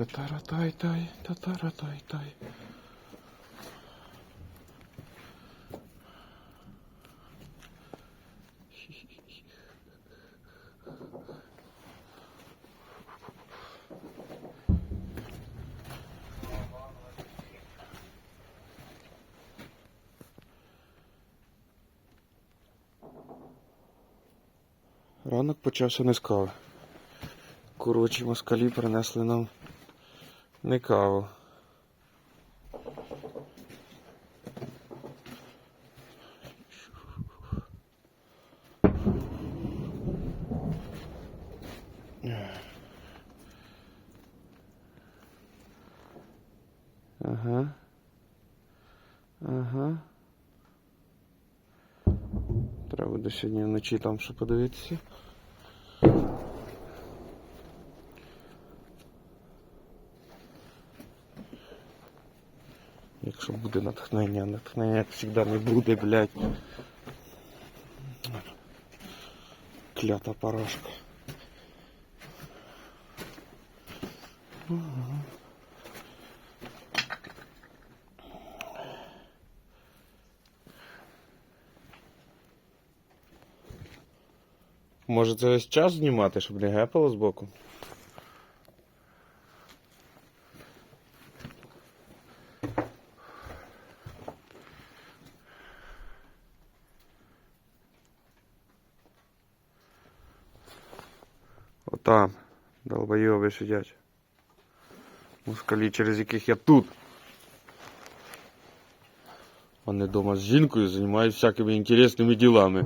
Татаратай-тай, татаратай-тай. Ранок почався не з кави. Коротше, москалі принесли нам не каву. Ага. Ага. Треба буде сьогодні вночі там ще подивитися. Якщо буде натхнення, натхнення як завжди не буде, блядь. Клята порошка. Може це весь час знімати, щоб не гепало збоку? Отам. Долбойоби сидять. Мускалі, через яких я тут. Вони дома з жінкою займаються всякими інтересними ділами.